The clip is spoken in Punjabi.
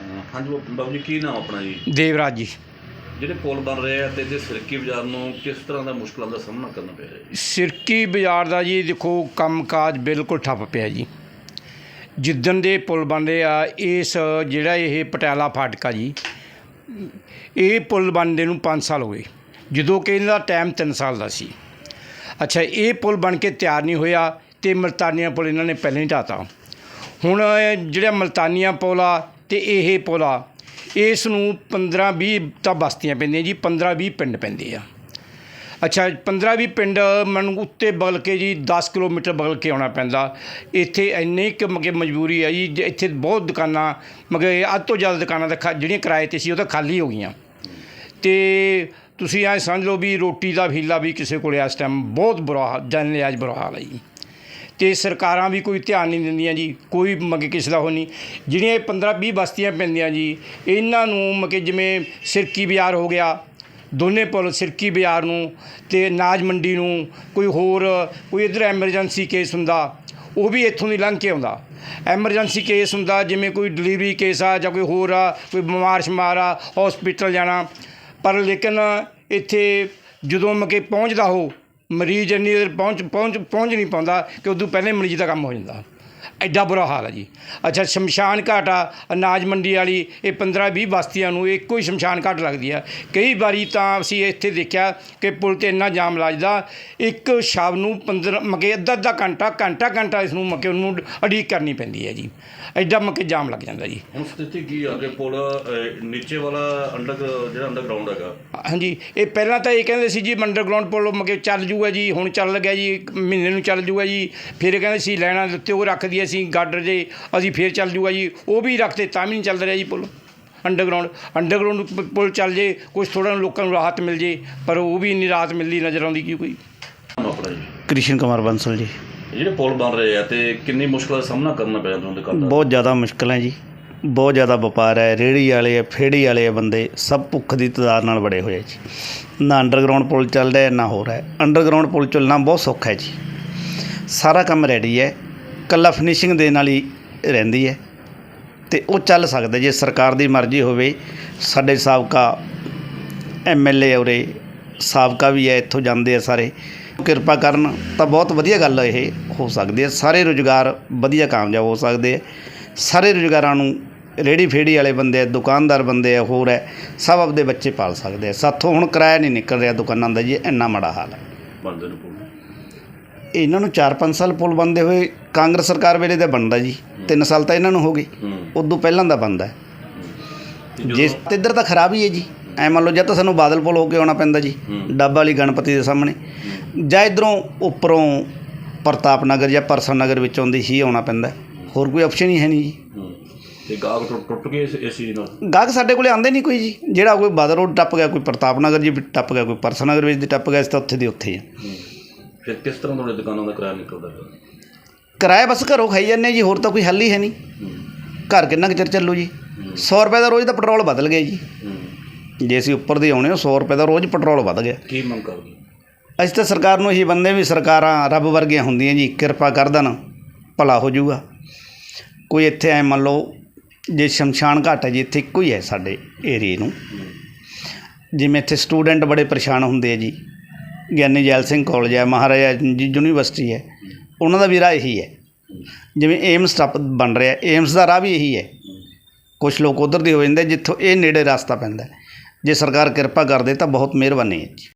ਅਹ ਹਾਂਜੀ ਬਾਬੂ ਬਾਬੂ ਜੀ ਕੀ ਨਾਮ ਆਪਣਾ ਜੀ? ਦੇਵਰਾਜ ਜੀ। ਜਿਹੜੇ ਪੁਲ ਬਣ ਰਹੇ ਆ ਤੇ ਇਹਦੇ ਸਿਰਕੀ ਬਾਜ਼ਾਰ ਨੂੰ ਕਿਸ ਤਰ੍ਹਾਂ ਦਾ ਮੁਸ਼ਕਲਾਂ ਦਾ ਸਾਹਮਣਾ ਕਰਨਾ ਪੈ ਰਿਹਾ ਜੀ? ਸਿਰਕੀ ਬਾਜ਼ਾਰ ਦਾ ਜੀ ਦੇਖੋ ਕੰਮਕਾਜ ਬਿਲਕੁਲ ਠੱਪ ਪਿਆ ਜੀ। ਜਿੱਦਣ ਦੇ ਪੁਲ ਬਣ ਰਹੇ ਆ ਇਸ ਜਿਹੜਾ ਇਹ ਪਟਿਆਲਾ ਫਾਟਕਾ ਜੀ ਇਹ ਪੁਲ ਬਣਦੇ ਨੂੰ 5 ਸਾਲ ਹੋ ਗਏ। ਜਦੋਂ ਕਿ ਇਹਦਾ ਟਾਈਮ 3 ਸਾਲ ਦਾ ਸੀ। ਅੱਛਾ ਇਹ ਪੁਲ ਬਣ ਕੇ ਤਿਆਰ ਨਹੀਂ ਹੋਇਆ ਤੇ ਮਲਤਾਨੀਆਂ ਪੁਲ ਇਹਨਾਂ ਨੇ ਪਹਿਲਾਂ ਹੀ ਢਾਤਾ ਹੁਣ ਜਿਹੜਾ ਮਲਤਾਨੀਆਂ ਪੁਲ ਆ ਤੇ ਇਹ ਪੁਲ ਆ ਇਸ ਨੂੰ 15 20 ਤਾਂ ਬਸਤੀਆਂ ਪੈਂਦੀਆਂ ਜੀ 15 20 ਪਿੰਡ ਪੈਂਦੇ ਆ। ਅੱਛਾ 15 20 ਪਿੰਡ ਮੈਨੂੰ ਉੱਤੇ ਬਗਲ ਕੇ ਜੀ 10 ਕਿਲੋਮੀਟਰ ਬਗਲ ਕੇ ਆਉਣਾ ਪੈਂਦਾ। ਇੱਥੇ ਇੰਨੀ ਕਿ ਮਗੇ ਮਜਬੂਰੀ ਆ ਜੀ, ਜੇ ਇੱਥੇ ਬਹੁਤ ਦੁਕਾਨਾਂ, ਮਗੇ ਅੱਧ ਤੋਂ ਜ਼ਿਆਦਾ ਦੁਕਾਨਾਂ ਤਾਂ ਖਾ- ਜਿਹੜੀਆਂ ਕਿਰਾਏ ਤੇ ਸੀ ਉਹ ਤਾਂ ਖਾਲੀ ਹੋ ਗਈਆਂ। ਤੇ ਤੁਸੀਂ ਐ ਸਮਝ ਲਓ ਵੀ ਰੋਟੀ ਦਾ ਹੀਲਾ ਵੀ ਕਿਸੇ ਕੋਲ ਇਸ ਟਾਈਮ ਬਹੁਤ ਬੁਰਾ ਹਾਲ ਜਨ ਲਿਆਜ ਬੁਰਾ ਹਾਲ ਹੈ ਜੀ। ਤੇ ਸਰਕਾਰਾਂ ਵੀ ਕੋਈ ਧਿਆਨ ਨਹੀਂ ਦਿੰਦੀਆਂ ਜੀ, ਕੋਈ ਮਗੇ ਕਿਸੇ ਦਾ ਉਹ ਨਹੀਂ। ਜਿਹੜੀਆਂ ਇਹ 15 20 ਬਸਤੀਆਂ ਪੈਂਦੀਆਂ ਜੀ, ਇਹਨਾਂ ਨੂੰ ਮਗੇ ਜਿਵੇਂ ਸਿਰਕੀ ਬਾਜ਼ਾਰ ਹੋ ਗਿਆ, ਦੋਨੇ ਪੁਲ ਸਿਰਕੀ ਬਾਜ਼ਾਰ ਨੂੰ ਤੇ ਅਨਾਜ ਮੰਡੀ ਨੂੰ, ਕੋਈ ਹੋਰ, ਕੋਈ ਇਧਰ ਐਮਰਜੈਂਸੀ ਕੇਸ ਹੁੰਦਾ, ਉਹ ਵੀ ਇੱਥੋਂ ਦੀ ਲੰਘ ਕੇ ਆਉਂਦਾ। ਐਮਰਜੈਂਸੀ ਕੇਸ ਹੁੰਦਾ, ਜਿਵੇਂ ਕੋਈ ਡਿਲੀਵਰੀ ਕੇਸ ਆ ਜਾਂ ਕੋਈ ਹੋਰ ਆ, ਕੋਈ ਬਿਮਾਰ ਸ਼ਮਾਰ ਆ ਹਸਪੀਟਲ ਜਾਣਾ। ਪਰ ਲੇਕਿਨ ਇੱਥੇ ਜਦੋਂ ਮਕੇ ਪਹੁੰਚਦਾ ਹੋ ਮਰੀਜ਼ ਇੰਨੀ ਦੇਰ ਪਹੁੰਚ ਪਹੁੰਚ ਪਹੁੰਚ ਨਹੀਂ ਪਾਉਂਦਾ ਕਿ ਉਦੋਂ ਪਹਿਲੇ ਮਰੀਜ਼ ਦਾ ਕੰਮ ਹੋ ਜਾਂਦਾ। ਐਡਾ ਬੁਰਾ ਹਾਲ ਹੈ ਜੀ। ਅੱਛਾ ਸ਼ਮਸ਼ਾਨ ਘਾਟ ਆ ਅਨਾਜ ਮੰਡੀ ਵਾਲੀ ਇਹ 15 20 ਬਸਤੀਆਂ ਨੂੰ ਇੱਕੋ ਹੀ ਸ਼ਮਸ਼ਾਨ ਘਾਟ ਲੱਗਦੀ ਆ। ਕਈ ਵਾਰੀ ਤਾਂ ਅਸੀਂ ਇੱਥੇ ਦੇਖਿਆ ਕਿ ਪੁਲ ਤੇ ਇੰਨਾ ਜਾਮ ਲੱਗਦਾ ਇੱਕ ਸ਼ਾਮ ਨੂੰ 15 ਮਕੇ ਅੱਧਾ ਅੱਧਾ ਘੰਟਾ ਘੰਟਾ ਘੰਟਾ ਇਸ ਨੂੰ ਮਕੇ ਉਹਨੂੰ ਅਡੀਕ ਕਰਨੀ ਪੈਂਦੀ ਹੈ ਜੀ। ਐਡਾ ਮਕੇ ਜਾਮ ਲੱਗ ਜਾਂਦਾ ਜੀ। ਹੁਣ ਸਥਿਤੀ ਕੀ ਆ ਕਿ ਪੁਲ ਅਹ, ਨੀਚੇ ਵਾਲਾ ਅੰਡਰ ਜਿਹੜਾ ਅੰਡਰਗਰਾਉਂਡ ਹੈਗਾ। ਹਾਂਜੀ ਇਹ ਪਹਿਲਾਂ ਤਾਂ ਇਹ ਕਹਿੰਦੇ ਸੀ ਜੀ ਅੰਡਰਗਰਾਉਂਡ ਪੁਲ ਮਗੇ ਚੱਲ ਜੂਗਾ ਜੀ ਹੁਣ ਚੱਲ ਲੱਗਿਆ ਜੀ ਇੱਕ ਮਹੀਨੇ ਨੂੰ ਚੱਲ ਜੂਗਾ ਜੀ। ਫਿਰ ਇਹ ਕਹਿੰਦੇ ਸੀ ਲੈਣਾ ਦਿੱਤੇ ਉਹ ਰੱਖ ਦਈਏ ਅਸੀਂ ਗਾਡਰ ਜੇ ਅਸੀਂ ਫਿਰ ਚੱਲ ਜੂਗਾ ਜੀ। ਉਹ ਵੀ ਰੱਖਦੇ ਤਾਂ ਵੀ ਨਹੀਂ ਚੱਲ ਰਿਹਾ ਜੀ ਪੁਲ। ਅੰਡਰਗਰਾਉਂਡ ਅੰਡਰਗਰਾਉਂਡ ਪੁਲ ਚੱਲ ਜੇ ਕੁਝ ਥੋੜਾ ਲੋਕਾਂ ਨੂੰ ਰਾਹਤ ਮਿਲ ਜੇ ਪਰ ਉਹ ਵੀ ਨਹੀਂ ਰਾਹਤ ਮਿਲਦੀ ਨਜ਼ਰ ਆਉਂਦੀ ਕੀ ਕੋਈ। ਨਾਮ ਆਪਣਾ ਜੀ ਕ੍ਰਿਸ਼ਨ ਕੁਮਾਰ ਬੰਸਲ ਜੀ। ਜਿਹੜੇ ਪੁਲ ਬਣ ਰਹੇ ਆ ਤੇ ਕਿੰਨੀ ਮੁਸ਼ਕਲਾਂ ਦਾ ਸਾਹਮਣਾ ਕਰਨਾ ਪੈ ਰਿਹਾ ਤੁਹਾਨੂੰ ਦੁਕਾਨਦਾਰ ਬਹੁਤ ਜ਼ਿਆਦਾ ਮੁਸ਼ਕਲ ਹੈ ਜੀ। ਬਹੁਤ ਜ਼ਿਆਦਾ ਵਪਾਰ ਹੈ ਰੇਹੜੀ ਵਾਲੇ ਆ ਫੇੜੀ ਵਾਲੇ ਆ ਬੰਦੇ ਸਭ ਭੁੱਖ ਦੀ ਤਦਾਰ ਨਾਲ ਬੜੇ ਹੋਏ ਜੀ। ਨਾ ਅੰਡਰਗਰਾਉਂਡ ਪੁਲ ਚੱਲ ਰਿਹਾ ਨਾ ਹੋ। ਰਿਹਾ ਅੰਡਰਗਰਾਉਂਡ ਪੁਲ ਚੱਲਣਾ ਬਹੁਤ ਸੌਖਾ ਹੈ ਜੀ। ਸਾਰਾ ਕੰਮ ਰੈਡੀ ਹੈ। ਕੱਲਾ ਫਿਨਿਸ਼ਿੰਗ ਦੇਣ ਵਾਲੀ ਰਹਿੰਦੀ ਹੈ। ਤੇ ਉਹ ਚੱਲ ਸਕਦਾ, ਜੇ ਸਰਕਾਰ ਦੀ ਮਰਜ਼ੀ ਹੋਵੇ। ਸਾਡੇ ਸਾਬਕਾ ਐਮਐਲਏ ਔਰੇ ਸਾਬਕਾ ਵੀ ਹੈ, ਇੱਥੋਂ ਜਾਂਦੇ ਆ ਸਾਰੇ। ਕਿਰਪਾ ਕਰਨ ਤਾਂ ਬਹੁਤ ਵਧੀਆ ਗੱਲ ਇਹ ਹੋ ਸਕਦੀ ਹੈ। ਸਾਰੇ ਰੁਜ਼ਗਾਰ ਵਧੀਆ ਕਾਮਯਾਬ ਹੋ ਸਕਦੇ ਆ। ਸਾਰੇ ਰੁਜ਼ਗਾਰਾਂ ਨੂੰ ਰੇੜੀ ਫੇੜੀ ਵਾਲੇ ਬੰਦੇ ਆ, ਦੁਕਾਨਦਾਰ ਬੰਦੇ ਆ, ਹੋਰ ਹੈ, ਸਭ ਆਪਦੇ ਬੱਚੇ ਪਾਲ ਸਕਦੇ ਆ। ਸਾਥੋਂ ਹੁਣ ਕਿਰਾਇਆ ਨਹੀਂ ਨਿਕਲ ਰਿਹਾ ਦੁਕਾਨਾਂ ਦਾ ਜੀ, ਇੰਨਾ ਮਾੜਾ ਹਾਲ ਹੈ। ਇਹਨਾਂ ਨੂੰ 4-5 ਸਾਲ ਪੁਲ ਬੰਦੇ ਹੋਏ ਕਾਂਗਰਸ ਸਰਕਾਰ ਵੇਲੇ ਤਾਂ ਬਣਦਾ ਜੀ। 3 ਸਾਲ ਤਾਂ ਇਹਨਾਂ ਨੂੰ ਹੋ ਗਏ। ਉਦੋਂ ਪਹਿਲਾਂ ਦਾ ਬੰਦਾ ਤੇ ਜੇ ਜਦੋਂ- ਤੇ ਇੱਧਰ ਤਾਂ ਖਰਾਬ ਹੀ ਹੈ ਜੀ। ਐ ਮੰਨ ਲਓ ਜਾਂ ਤਾਂ ਸਾਨੂੰ ਬਾਦਲ ਪੁਲ ਹੋ ਕੇ ਆਉਣਾ ਪੈਂਦਾ ਜੀ। ਡੱਬ ਵਾਲੀ ਗਣਪਤੀ ਦੇ ਸਾਹਮਣੇ। ਜਾਂ ਇਧਰੋਂ ਉੱਪਰੋਂ ਪ੍ਰਤਾਪ ਨਗਰ ਜਾਂ ਪਰਸਨ ਨਗਰ ਵਿੱਚ ਆਉਂਦੀ ਹੀ ਆਉਣਾ ਪੈਂਦਾ। ਹੋਰ ਕੋਈ ਆਪਸ਼ਨ ਹੀ ਹੈ ਨਹੀਂ ਜੀ। ਤੇ ਗਾਹਕ ਟੁੱਟ ਗਏ ਇਸ ਚੀਜ਼ ਨਾਲ? ਗਾਹਕ ਸਾਡੇ ਕੋਲੇ ਆਉਂਦੇ ਨਹੀਂ ਕੋਈ ਜੀ। ਜਿਹੜਾ ਕੋਈ ਬਾਦਲ ਰੋਡ ਟੱਪ ਗਿਆ ਕੋਈ ਪ੍ਰਤਾਪ ਨਗਰ ਜੀ ਟੱਪ ਗਿਆ ਕੋਈ ਪਰਸਨ ਨਗਰ ਵਿੱਚ ਦੀ ਟੱਪ ਗਿਆ ਇਸ ਤਾਂ ਉੱਥੇ ਦੀ ਉੱਥੇ ਹੂੰ। ਫਿਰ ਕਿਸ ਤਰ੍ਹਾਂ ਤੁਹਾਡੇ ਦੁਕਾਨਾਂ ਦਾ ਕਿਰਾਇਆ ਨਿਕਲਦਾ ਹੈ ਕਿਰਾਇਆ ਬਸ ਘਰੋਂ ਖਾਈ ਜਾਂਦੇ ਜੀ ਹੋਰ ਤਾਂ ਕੋਈ ਹੱਲ ਹੀ ਹੈ ਨਹੀਂ। ਹੂੰ। ਘਰ ਕਿੰਨਾ ਕੁ ਚਿਰ ਚੱਲੂ ਜੀ? 100 ਰੁਪਏ ਦਾ ਰੋਜ਼ ਦਾ ਪੈਟਰੋਲ ਬਦਲ ਗਿਆ ਜੀ। ਹੂੰ। ਜੇ ਅਸੀਂ ਉੱਪਰ ਦੇ ਆਉਣੇ 100 ਰੁਪਏ ਦਾ ਰੋਜ਼ ਪੈਟਰੋਲ ਵੱਧ ਗਿਆ। ਕੀ ਮੰਗ ਕਰਦੇ ਅਸੀਂ ਤਾਂ ਸਰਕਾਰ ਨੂੰ ਇਹੀ ਬੰਦੇ ਵੀ ਸਰਕਾਰਾਂ ਰੱਬ ਵਰਗੀਆਂ ਹੁੰਦੀਆਂ ਜੀ ਕਿਰਪਾ ਕਰ ਦੇਣ ਭਲਾ ਹੋ ਜਾਊਗਾ। ਕੋਈ ਇੱਥੇ ਐ ਮੰਨ ਲਓ ਜੇ ਸ਼ਮਸ਼ਾਨ ਘਾਟ ਹੈ ਜੀ ਇੱਥੇ ਇੱਕੋ ਹੀ ਹੈ ਸਾਡੇ ਏਰੀਏ ਨੂੰ। ਜਿਵੇਂ ਇੱਥੇ ਸਟੂਡੈਂਟ ਬੜੇ ਪਰੇਸ਼ਾਨ ਹੁੰਦੇ ਆ ਜੀ। ਗਿਆਨੀ ਜੈਲ ਸਿੰਘ ਕਾਲਜ ਹੈ, ਮਹਾਰਾਜਾ ਯੂਨੀਵਰਸਿਟੀ ਹੈ। ਉਹਨਾਂ ਦਾ ਵੀ ਰਾਹ ਇਹੀ ਹੈ। ਜਿਵੇਂ ਏਮਸ ਟੱਪ ਬਣ ਰਿਹਾ ਏਮਸ ਦਾ ਰਾਹ ਵੀ ਇਹੀ ਹੈ। ਕੁਝ ਲੋਕ ਉਧਰ ਦੇ ਹੋ ਜਾਂਦੇ, ਜਿੱਥੋਂ ਇਹ ਨੇੜੇ ਰਸਤਾ ਪੈਂਦਾ ਜੇ ਸਰਕਾਰ ਕਿਰਪਾ ਕਰਦੇ ਤਾਂ ਬਹੁਤ ਮਿਹਰਬਾਨੀ ਹੈ ਜੀ।